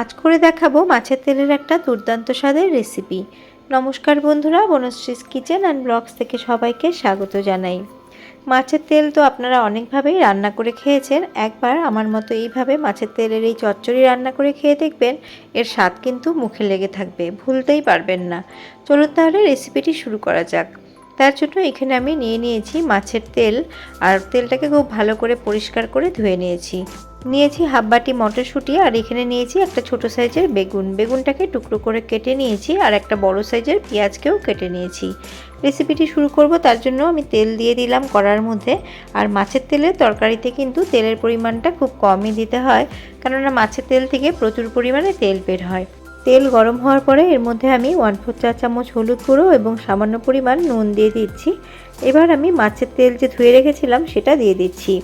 আজ করে দেখাবো মাছের তেলের একটা দুর্দান্ত স্বাদের রেসিপি নমস্কার বন্ধুরা, বনশ্রীস কিচেন অ্যান্ড ব্লগস থেকে সবাইকে স্বাগত জানাই। মাছের তেল তো আপনারা অনেকভাবেই রান্না করে খেয়েছেন। একবার আমার মতো এইভাবে মাছের তেলের এই চচ্চড়ি রান্না করে খেয়ে দেখবেন, এর স্বাদ কিন্তু মুখে লেগে থাকবে, ভুলতেই পারবেন না। চলুন তাহলে রেসিপিটি শুরু করা যাক। তার জন্য এখানে আমি নিয়ে নিয়েছি মাছের তেল, আর তেলটাকে খুব ভালো করে পরিষ্কার করে ধুয়ে নিয়েছি। নিয়েছি হাফ বাটি মটরশুঁটি আর এখানে নিয়েছি একটা ছোট সাইজের বেগুন। বেগুনটাকে টুকরো করে কেটে নিয়েছি আর একটা বড় সাইজের পেঁয়াজকেও কেটে নিয়েছি। রেসিপিটি শুরু করব, তার জন্য আমি তেল দিয়ে দিলাম কড়ার মধ্যে। আর মাছের তেলের তরকারিতে কিন্তু তেলের পরিমাণটা খুব কমই দিতে হয়, কেননা মাছের তেল থেকে প্রচুর পরিমাণে তেল বের হয়। তেল গরম হওয়ার পরে এর মধ্যে আমি ওয়ান ফোর চা চামচ হলুদ গুঁড়ো এবং সামান্য পরিমাণ নুন দিয়ে দিচ্ছি। এবার আমি মাছের তেল যে ধুয়ে রেখেছিলাম, সেটা দিয়ে দিচ্ছি।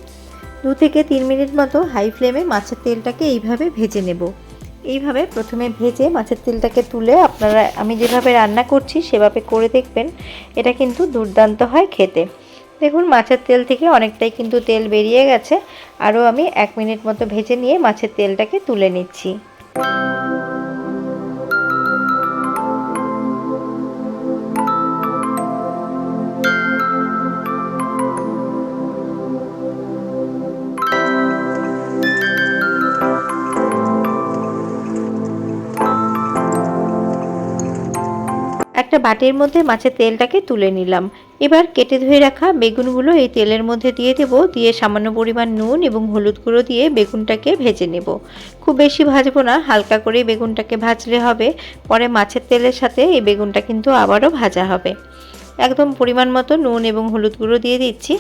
দু থেকে তিন মিনিট মতো হাই ফ্লেমে মাছের তেলটাকে এইভাবে ভেজে নেব। এইভাবে প্রথমে ভেজে মাছের তেলটাকে তুলে আপনারা, আমি যেভাবে রান্না করছি সেভাবে করে দেখবেন, এটা কিন্তু দুর্দান্ত হয় খেতে। দেখুন, মাছের তেল থেকে অনেকটাই কিন্তু তেল বেরিয়ে গেছে। আরও আমি এক মিনিট মতো ভেজে নিয়ে মাছের তেলটাকে তুলে নিচ্ছি। একটা বাটির মধ্যে মাছের তেলটাকে তুলে নিলাম। এবার কেটে ধুয়ে রাখা বেগুনগুলো এই তেলের মধ্যে দিয়ে দেবো। দিয়ে সামান্য পরিমাণ নুন এবং হলুদ গুঁড়ো দিয়ে বেগুনটাকে ভেজে নেব। খুব বেশি ভাজবো না, হালকা করেই বেগুনটাকে ভাজলে হবে। পরে মাছের তেলের সাথে এই বেগুনটা কিন্তু আবারও ভাজা হবে। একদম পরিমাণ মতো নুন এবং হলুদ গুঁড়ো দিয়ে দিচ্ছি।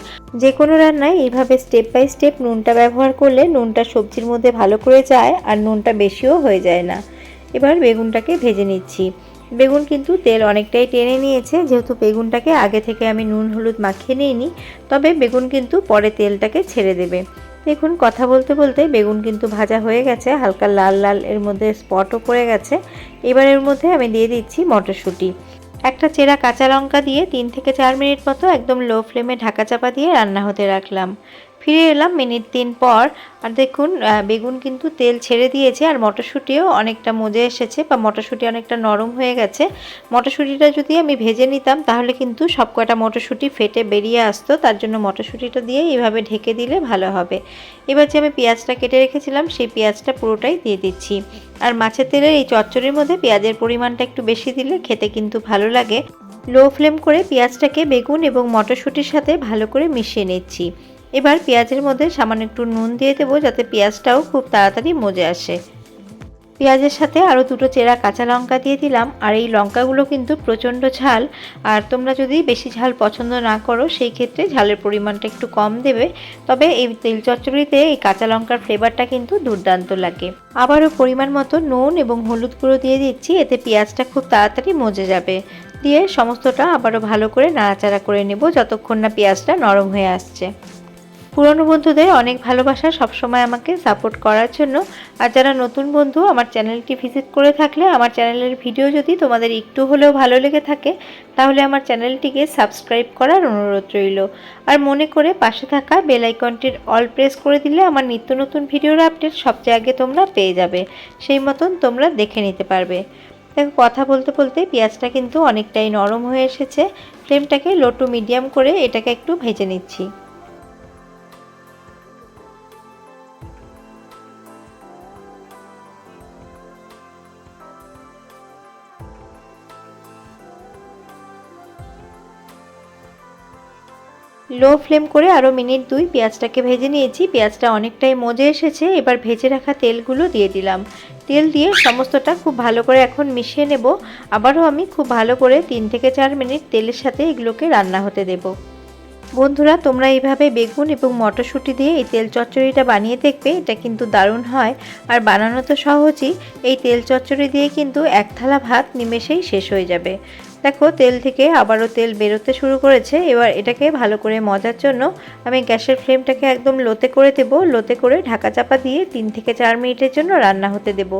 যে কোনো রান্নায় এইভাবে স্টেপ বাই স্টেপ নুনটা ব্যবহার করলে নুনটা সবজির মধ্যে ভালো করে যায় আর নুনটা বেশিও হয়ে যায় না। এবার বেগুনটাকে ভেজে নিচ্ছি। বেগুন কিন্তু তেল অনেকটাই টেনে নিয়েছে, যেহেতু বেগুনটাকে আগে থেকে আমি নুন, হলুদ মাখিয়ে নিইনি, তবে বেগুন কিন্তু পরে তেলটাকে ছেড়ে দেবে। দেখুন, কথা বলতে বলতে বেগুন কিন্তু ভাজা হয়ে গেছে, হালকা লাল লাল এর মধ্যে স্পটও পড়ে গেছে। এবার এর মধ্যে আমি দিয়ে দিচ্ছি মটরশুঁটি। একটা চেরা কাঁচা লঙ্কা দিয়ে তিন থেকে চার মিনিট মতো একদম লো ফ্লেমে ঢাকা চাপা দিয়ে রান্না হতে রাখলাম। ফিরে এলাম মিনিট তিন পর। আর দেখুন বেগুন কিন্তু তেল ছেড়ে দিয়েছে আর মটরশুঁটিও অনেকটা মজে এসেছে বা মটরশুঁটি অনেকটা নরম হয়ে গেছে। মটরশুঁটিটা যদি আমি ভেজে নিতাম, তাহলে কিন্তু সব কটা মটরশুঁটি ফেটে বেরিয়ে আসতো। তার জন্য মটরশুঁটিটা দিয়ে এইভাবে ঢেকে দিলে ভালো হবে। এবার যে আমি পেঁয়াজটা কেটে রেখেছিলাম, সেই পেঁয়াজটা পুরোটাই দিয়ে দিচ্ছি। আর মাছের তেলের এই চচ্চড়ির মধ্যে পেঁয়াজের পরিমাণটা একটু বেশি দিলে খেতে কিন্তু ভালো লাগে। লো ফ্লেম করে পেঁয়াজটাকে বেগুন এবং মটরশুঁটির সাথে ভালো করে মিশিয়ে নিচ্ছি। এবার পেঁয়াজের মধ্যে সামান্য একটু নুন দিয়ে দেবো, যাতে পেঁয়াজটাও খুব তাড়াতাড়ি মজে আসে। পেঁয়াজের সাথে আরও দুটো চেরা কাঁচা লঙ্কা দিয়ে দিলাম, আর এই লঙ্কাগুলো কিন্তু প্রচণ্ড ঝাল। আর তোমরা যদি বেশি ঝাল পছন্দ না করো, সেই ক্ষেত্রে ঝালের পরিমাণটা একটু কম দেবে। তবে এই তেল চচ্চড়িতে এই কাঁচা লঙ্কার ফ্লেভারটা কিন্তু দুর্দান্ত লাগে। আবারও পরিমাণ মতো নুন এবং হলুদ গুঁড়ো দিয়ে দিচ্ছি, এতে পেঁয়াজটা খুব তাড়াতাড়ি মজে যাবে। দিয়ে সমস্তটা আবারও ভালো করে নাড়াচাড়া করে নেব, যতক্ষণ না পেঁয়াজটা নরম হয়ে আসছে। পুরনো বন্ধুদের অনেক ভালোবাসা সবসময় আমাকে সাপোর্ট করার জন্য। আর যারা নতুন বন্ধু, আমার চ্যানেলটি ভিজিট করে থাকলে, আমার চ্যানেলের ভিডিও যদি তোমাদের একটু হলেও ভালো লেগে থাকে, তাহলে আমার চ্যানেলটিকে সাবস্ক্রাইব করার অনুরোধ রইল। আর মনে করে পাশে থাকা বেল আইকনটির অল প্রেস করে দিলে আমার নিত্য নতুন ভিডিওর আপডেট সবচেয়ে আগে তোমরা পেয়ে যাবে। সেই মতন তোমরা দেখে নিতে পারবে। দেখো, কথা বলতে বলতে পেঁয়াজটা কিন্তু অনেকটাই নরম হয়ে এসেছে। ফ্লেমটাকে লো টু মিডিয়াম করে এটাকে একটু ভেজে নিচ্ছি। লো ফ্লেম করে আরও মিনিট দুই পেঁয়াজটাকে ভেজে নিয়েছি। পেঁয়াজটা অনেকটাই মজে এসেছে। এবার ভেজে রাখা তেলগুলো দিয়ে দিলাম। তেল দিয়ে সমস্তটা খুব ভালো করে এখন মিশিয়ে নেব। আবারও আমি খুব ভালো করে তিন থেকে চার মিনিট তেলের সাথে এগুলোকে রান্না হতে দেব। বন্ধুরা, তোমরা এইভাবে বেগুন এবং মটরশুঁটি দিয়ে এই তেল চচ্চড়িটা বানিয়ে দেখবে, এটা কিন্তু দারুণ হয়। আর বানানো তো সহজই, এই তেল চচ্চড়ি দিয়ে কিন্তু এক থালা ভাত নিমেষেই শেষ হয়ে যাবে। দেখো, তেল থেকে আবারও তেল বেরোতে শুরু করেছে, এবার এটাকে ভালো করে মজার জন্য আমি গ্যাসের ফ্লেমটাকে একদম লোতে করে দেব, লোতে করে ঢাকা চাপা দিয়ে তিন থেকে চার মিনিটের জন্য রান্না হতে দেব।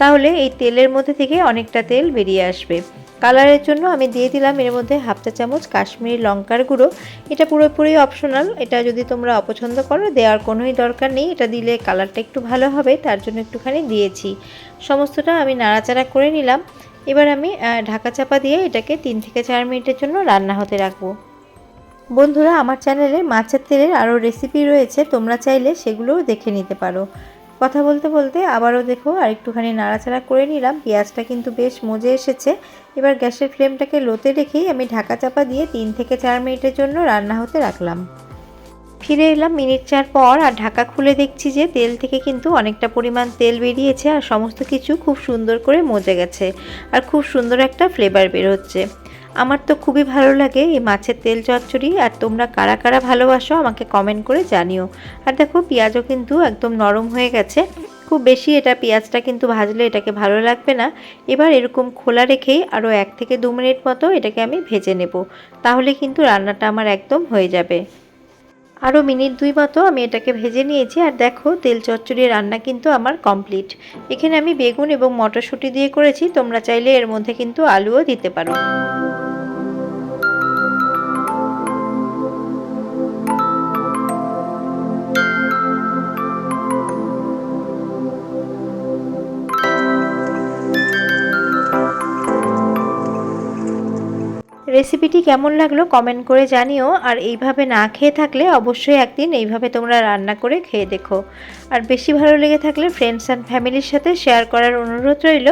তাহলে এই তেলের মধ্যে থেকে অনেকটা তেল বেরিয়ে আসবে। কালারের জন্য আমি দিয়ে দিলাম এর মধ্যে হাফ চা চামচ কাশ্মীরি লঙ্কার গুঁড়ো। এটা পুরোপুরি অপশনাল এটা যদি তোমরা অপছন্দ করো দেওয়ার কোনোই দরকার নেই, এটা দিলে কালারটা একটু ভালো হবে, তার জন্য একটুখানি দিয়েছি। সমস্তটা আমি নাড়াচাড়া করে নিলাম। এবার আমি ঢাকা চাপা দিয়ে এটাকে তিন থেকে চার মিনিটের জন্য রান্না হতে রাখব। বন্ধুরা, আমার চ্যানেলে মাছের তেলের আরও রেসিপি রয়েছে, তোমরা চাইলে সেগুলোও দেখে নিতে পারো। কথা বলতে বলতে আবারও দেখো আর একটুখানি নাড়াচাড়া করে নিলাম। পেঁয়াজটা কিন্তু বেশ মজে এসেছে। এবার গ্যাসের ফ্লেমটাকে লোতে রেখেই আমি ঢাকা চাপা দিয়ে তিন থেকে চার মিনিটের জন্য রান্না হতে রাখলাম। ফিরে এলাম মিনিট চার পর আর ঢাকা খুলে দেখছি যে তেল থেকে কিন্তু অনেকটা পরিমাণ তেল বেরিয়েছে আর সমস্ত কিছু খুব সুন্দর করে মজে গেছে। আর খুব সুন্দর একটা ফ্লেভার বের হচ্ছে আমার তো খুবই ভালো লাগে এই মাছের তেল চচ্চড়ি, আর তোমরা কারা কারা ভালোবাসো আমাকে কমেন্ট করে জানিও। আর দেখো, পেঁয়াজও কিন্তু একদম নরম হয়ে গেছে। খুব বেশি এটা পেঁয়াজটা কিন্তু ভাজলে এটাকে ভালো লাগবে না। এবার এরকম খোলা রেখেই আরও এক থেকে দু মিনিট মতো এটাকে আমি ভেজে নেব। তাহলে কিন্তু রান্নাটা আমার একদম হয়ে যাবে। আরও মিনিট দুই মতো আমি এটাকে ভেজে নিয়েছি, আর দেখো, তেল চচ্চড়ি রান্না কিন্তু আমার কমপ্লিট এখানে আমি বেগুন এবং মটরশুঁটি দিয়ে করেছি, তোমরা চাইলে এর মধ্যে কিন্তু আলুও দিতে পারো। রেসিপিটি কেমন লাগল কমেন্ট করে জানিও। আর এইভাবে না খেয়ে থাকলে অবশ্যই একদিন এইভাবে তোমরা রান্না করে খেয়ে দেখো। আর বেশি ভালো লেগে থাকলে ফ্রেন্ডস অ্যান্ড ফ্যামিলির সাথে শেয়ার করার অনুরোধ রইল।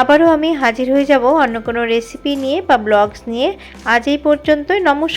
আবারও আমি হাজির হয়ে যাব অন্য কোনো রেসিপি নিয়ে বা ব্লগস নিয়ে। আজ এই পর্যন্তই, নমস্কার।